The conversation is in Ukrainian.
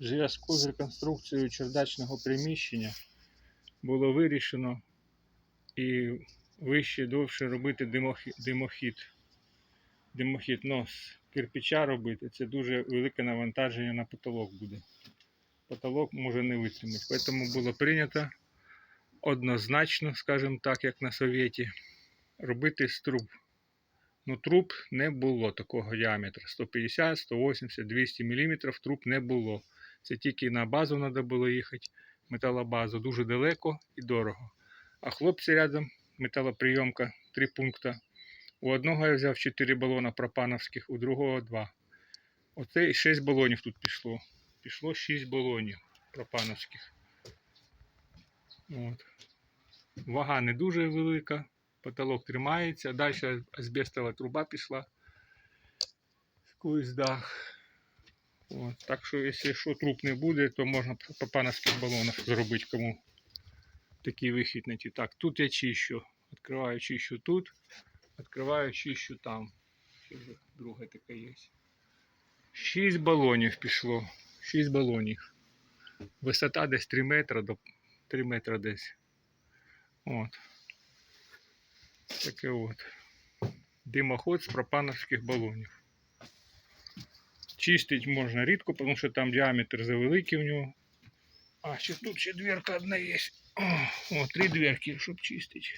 Зв'язку з реконструкцією чердачного приміщення було вирішено і вище довше робити димохід. димохід. Димохід, ну, кирпича робити, це дуже велике навантаження на потолок буде. Потолок може не витримати. Тому було прийнято однозначно, скажімо так, як на совєті, робити з труб. Ну, труб не було такого діаметра. 150, 180, 200 мм труб не було. Це тільки на базу треба було їхати, металобазу. Дуже далеко і дорого. А хлопці рядом, металоприйомка, три пункти. У одного я взяв 4 балона пропановських, у другого 2. Оце і 6 балонів тут пішло. Пішло 6 балонів пропановських. От. Вага не дуже велика, потолок тримається. Далі азбестова труба пішла сквозь дах. От. Так що, якщо що, труб не буде, то можна по пановських балонах зробити кому такий вихід знайти. Так, тут я чищу. Відкриваю чищу тут, відкриваю чищу там. Ще вже друге таке є. 6 балонів пішло. 6 балонів. Висота десь 3 метри до 3 метри десь. От. Таке от. Димоход з пропановських балонів. Чистить можна рідко, тому що там діаметр завеликий в нього. А, ще тут ще дверка одна є. О, о три дверки, щоб чистити.